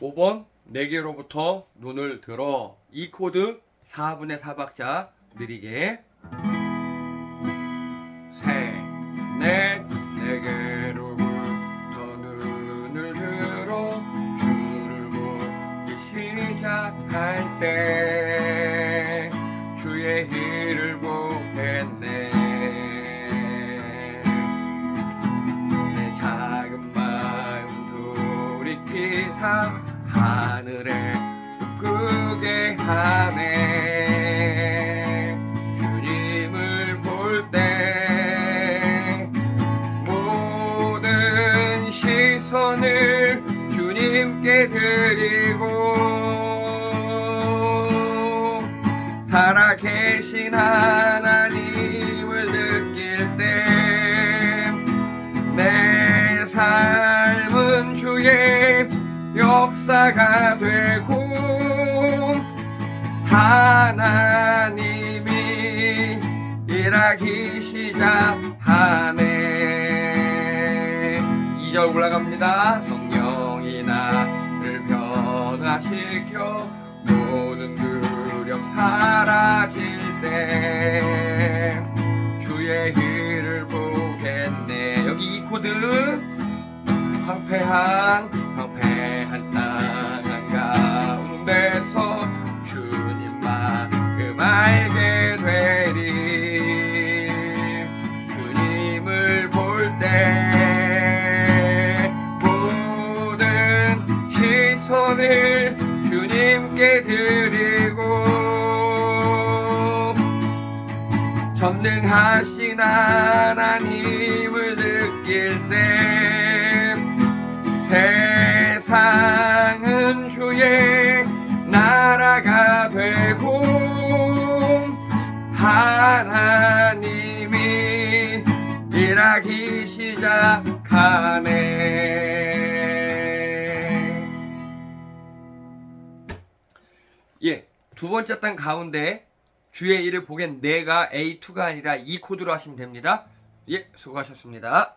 5번 4개로부터 눈을 들어. 이 코드 4분의 4박자 느리게. 셋넷 4개로부터 눈을 들어. 줄을 보기 시작할 때 돌이키사 하늘에 끄게 하네. 주님을 볼 때 모든 시선을 주님께 드리고 살아계신 하 역사가 되고 하나님이 일하기 시작하네. 2절 올라갑니다. 성령이 나를 변화시켜 모든 두렵 사라질 때 주의 일을 보겠네. 여기 이 코드. 황폐한 시선을 주님께 드리고 전능하신 하나님을 느낄 때 세상은 주의 나라가 되고 하나님이 일하기 시작하네. 예, 두 번째 땅 가운데 주의 일을 보겐 내가 A2가 아니라 이 코드로 하시면 됩니다. 예, 수고하셨습니다.